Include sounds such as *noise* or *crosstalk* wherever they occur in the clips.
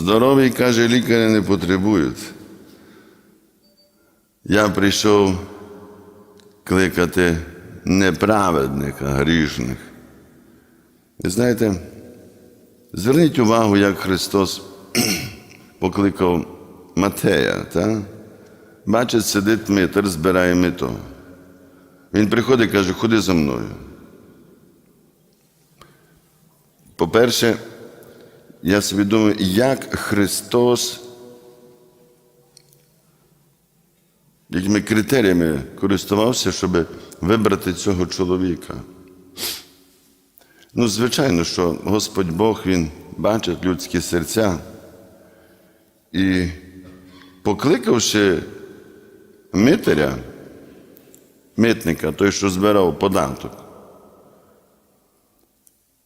Здоровий, каже, лікаря не потребують. Я прийшов кликати неправедних, а грішних. І знаєте, зверніть увагу, як Христос *clears throat* покликав Матея. Та? Бачить, сидить митер, збирає мито. Він приходить і каже, ходи за мною. По-перше, я думаю, як Христос, якими критеріями користувався, щоб вибрати цього чоловіка. Ну, звичайно, що Господь Бог Він бачить людські серця. І покликавши митаря, митника, той, що збирав податок,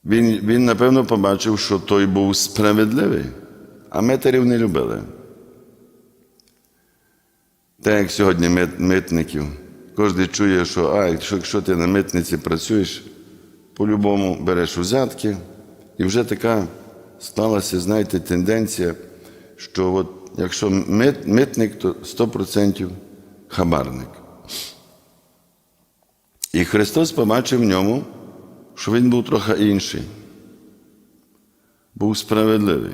він, він, напевно, побачив, що той був справедливий, а митарів не любили. Так як сьогодні мит, митників, кожен чує, що а, якщо, якщо ти на митниці працюєш, по-любому береш взятки, і вже така сталася, знаєте, тенденція, що от, якщо мит, митник, то 100% хабарник. І Христос побачив в ньому, що він був трохи інший, був справедливий.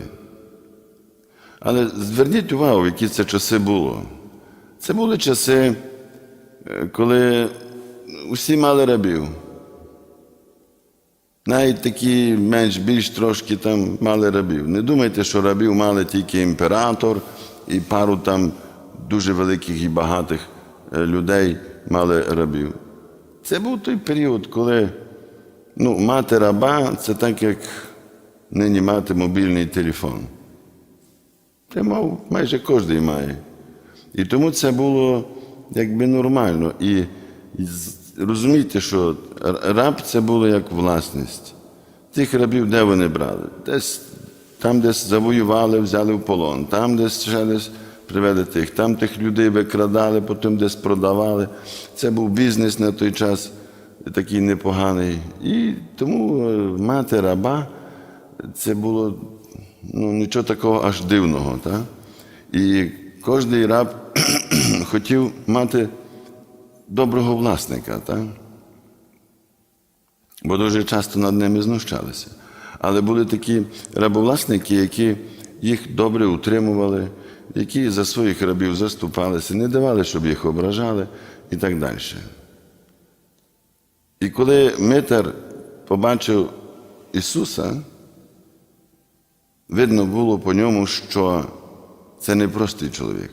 Але зверніть увагу, які це часи було. Це були часи, е, коли усі мали рабів. Навіть такі менш більш трошки там мали рабів. Не думайте, що рабів мали тільки імператор і пару там дуже великих і багатих е, людей мали рабів. Це був той період, коли ну, мати раба це так, як нині мати мобільний телефон. Це мав майже кожен має. І тому це було якби нормально. І, розумійте, що раб це було як власність. Тих рабів де вони брали? Десь там, десь завоювали, взяли в полон, там десь ще десь привели тих, там тих людей викрадали, потім десь продавали. Це був бізнес на той час такий непоганий. І тому е, мати раба це було ну, нічого такого аж дивного. Так? І кожен раб *clears throat* хотів мати доброго власника. Так? Бо дуже часто над ними знущалися. Але були такі рабовласники, які їх добре утримували, які за своїх рабів заступалися, не давали, щоб їх ображали і так далі. І коли Митар побачив Ісуса, видно було по ньому, що це не простий чоловік.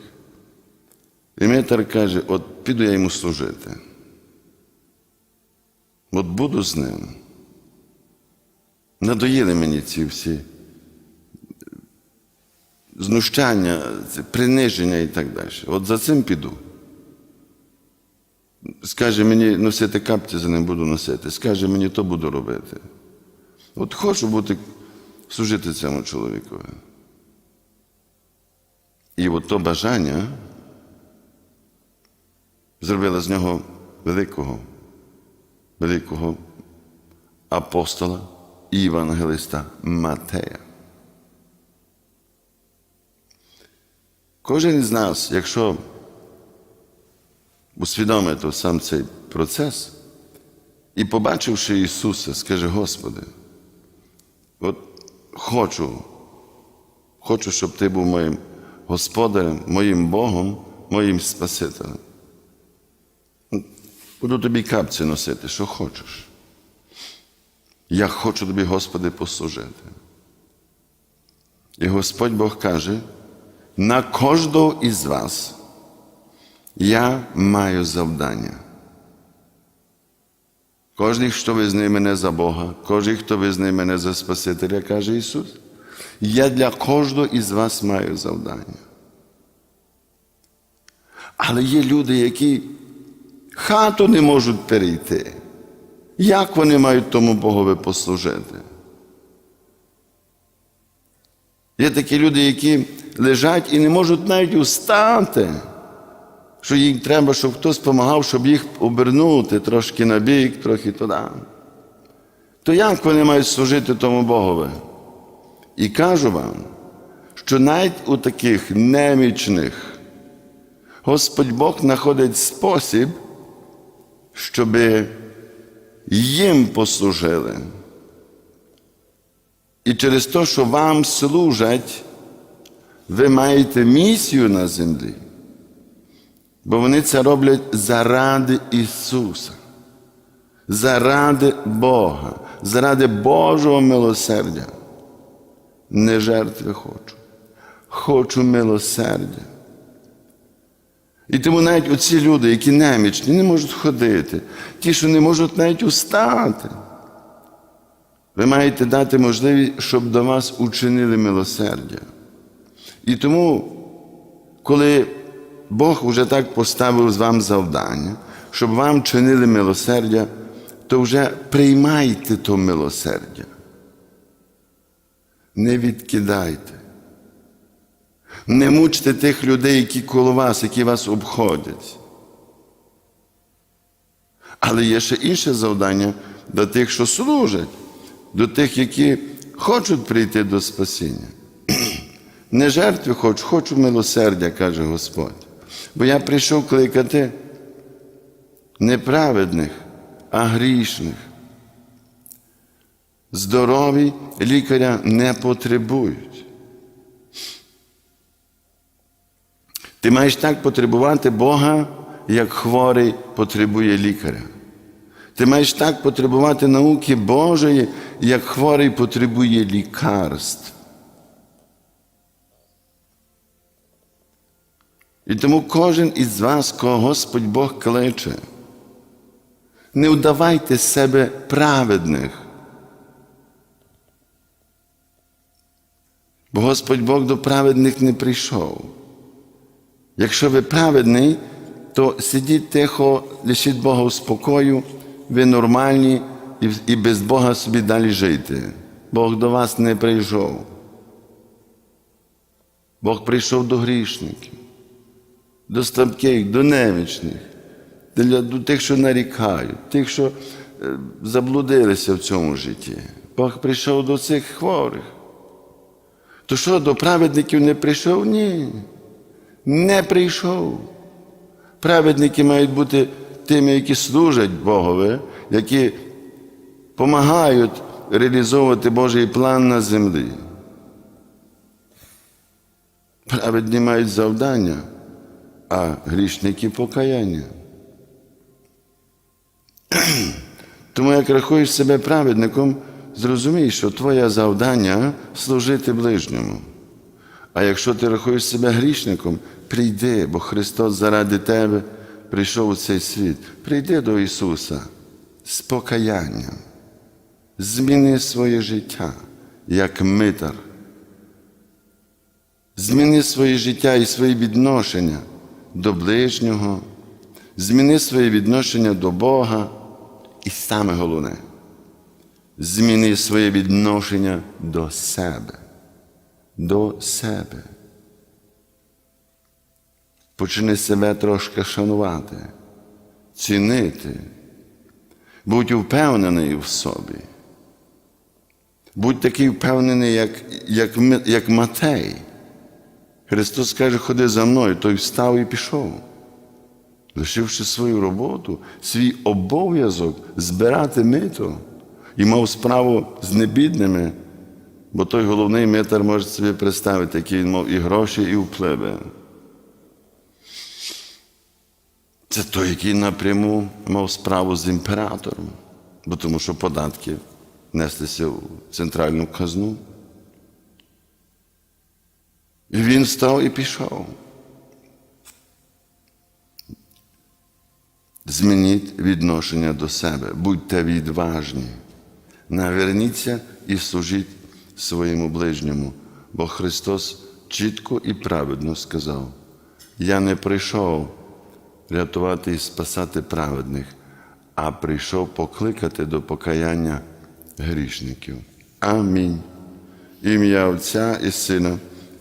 І Митар каже: от піду я йому служити. От буду з ним. Надоїли мені ці всі знущання, приниження і так далі. От за цим піду. Скаже мені носити капці, за ним буду носити. Скаже мені, то буду робити. От хочу бути, служити цьому чоловікові. І от то бажання зробило з нього великого, великого апостола і євангелиста Матея. Кожен із нас, якщо усвідомити сам цей процес і побачивши Ісуса, скаже, Господи, от хочу, хочу, щоб Ти був моїм Господарем, моїм Богом, моїм Спасителем. Буду тобі капці носити, що хочеш. Я хочу тобі, Господи, послужити. І Господь Бог каже, на кожного із вас я маю завдання. Кожен, хто визнає мене за Бога, кожен, хто визнає мене за Спасителя, каже Ісус, я для кожного із вас маю завдання. Але є люди, які хату не можуть перейти. Як вони мають тому Богові послужити? Є такі люди, які лежать і не можуть навіть устати, що їм треба, щоб хтось допомагав, щоб їх обернути трошки на бік, трохи туди. То як вони мають служити тому Богові? І кажу вам, що навіть у таких немічних Господь Бог знаходить спосіб, щоб їм послужили. І через те, що вам служать, ви маєте місію на землі. Бо вони це роблять заради Ісуса, заради Бога, заради Божого милосердя. Не жертви хочу, хочу милосердя. І тому навіть оці люди, які немічні, не можуть ходити, ті, що не можуть навіть устати. Ви маєте дати можливість, щоб до вас учинили милосердя. І тому, коли Бог вже так поставив з вам завдання, щоб вам чинили милосердя, то вже приймайте то милосердя. Не відкидайте. Не мучте тих людей, які коло вас, які вас обходять. Але є ще інше завдання до тих, що служать, до тих, які хочуть прийти до спасіння. *clears throat* Не жертви хочу, хочу милосердя, каже Господь. Бо я прийшов кликати неправедних, а грішних. Здорові лікаря не потребують. Ти маєш так потребувати Бога, як хворий потребує лікаря. Ти маєш так потребувати науки Божої, як хворий потребує лікарств. І тому кожен із вас, кого Господь Бог кличе, не вдавайте себе праведних. Бо Господь Бог до праведних не прийшов. Якщо ви праведний, то сидіть тихо, лишіть Бога у спокою, ви нормальні і без Бога собі далі жити. Бог до вас не прийшов. Бог прийшов до грішників, до слабких, до немічних, для, до тих, що нарікають, тих, що е, заблудилися в цьому житті. Бог прийшов до цих хворих. То що, до праведників не прийшов? Ні. Не прийшов. Праведники мають бути тими, які служать Богові, які допомагають реалізовувати Божий план на землі. Праведні мають завдання, а грішники покаяння. *clears throat* Тому як рахуєш себе праведником, зрозумій, що твоє завдання служити ближньому. А якщо ти рахуєш себе грішником, прийди, бо Христос заради тебе прийшов у цей світ. Прийди до Ісуса з покаянням. Зміни своє життя як митар. Зміни своє життя і свої відношення до ближнього, зміни своє відношення до Бога. І саме головне, зміни своє відношення до себе. До себе. Почни себе трошки шанувати, цінити, будь впевнений в собі. Будь такий впевнений, як, як, як Матей. Христос каже, ходи за мною, той встав і пішов, лишивши свою роботу, свій обов'язок збирати мито і мав справу з небідними, бо той головний митар може собі представити, який він мав і гроші, і впливи. Це той, який напряму мав справу з імператором, бо тому що податки неслися в центральну казну. І він встав і пішов. Змініть відношення до себе, будьте відважні, наверніться і служіть своєму ближньому, бо Христос чітко і праведно сказав: Я не прийшов рятувати і спасати праведних, а прийшов покликати до покаяння грішників. Амінь. Ім'я Отця і Сина